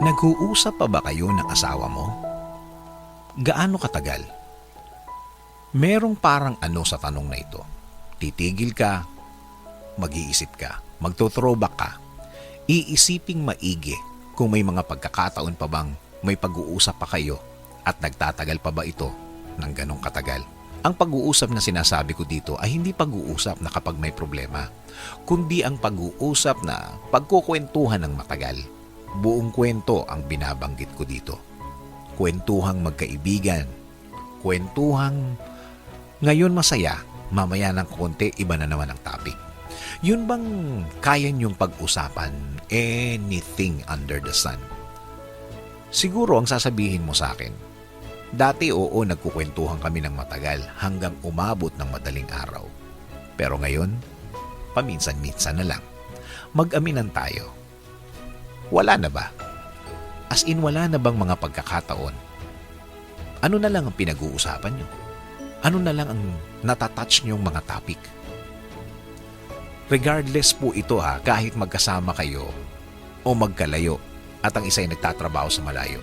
Nag-uusap pa ba kayo ng asawa mo? Gaano katagal? Merong parang ano sa tanong na ito. Titigil ka, mag-iisip ka, magto-throwback ka, iisiping maigi kung may mga pagkakataon pa bang may pag-uusap pa kayo at nagtatagal pa ba ito ng ganong katagal. Ang pag-uusap na sinasabi ko dito ay hindi pag-uusap na kapag may problema, kundi ang pag-uusap na pagkukwentuhan ng matagal. Buong kwento ang binabanggit ko dito. Kwentuhang magkaibigan, kwentuhang ngayon masaya, mamaya ng konti iba na naman ang topic. Yun bang kaya niyong pag-usapan anything under the sun? Siguro ang sasabihin mo sa akin, dati oo nagkukwentuhan kami ng matagal hanggang umabot ng madaling araw. Pero ngayon, paminsan-minsan na lang. Mag-aminan tayo. Wala na ba? As in wala na bang mga pagkakataon? Ano na lang ang pinag-uusapan niyo? Ano na lang ang natatouch niyong mga topic? Regardless po ito ha, kahit magkasama kayo o magkalayo at ang isa ay nagtatrabaho sa malayo.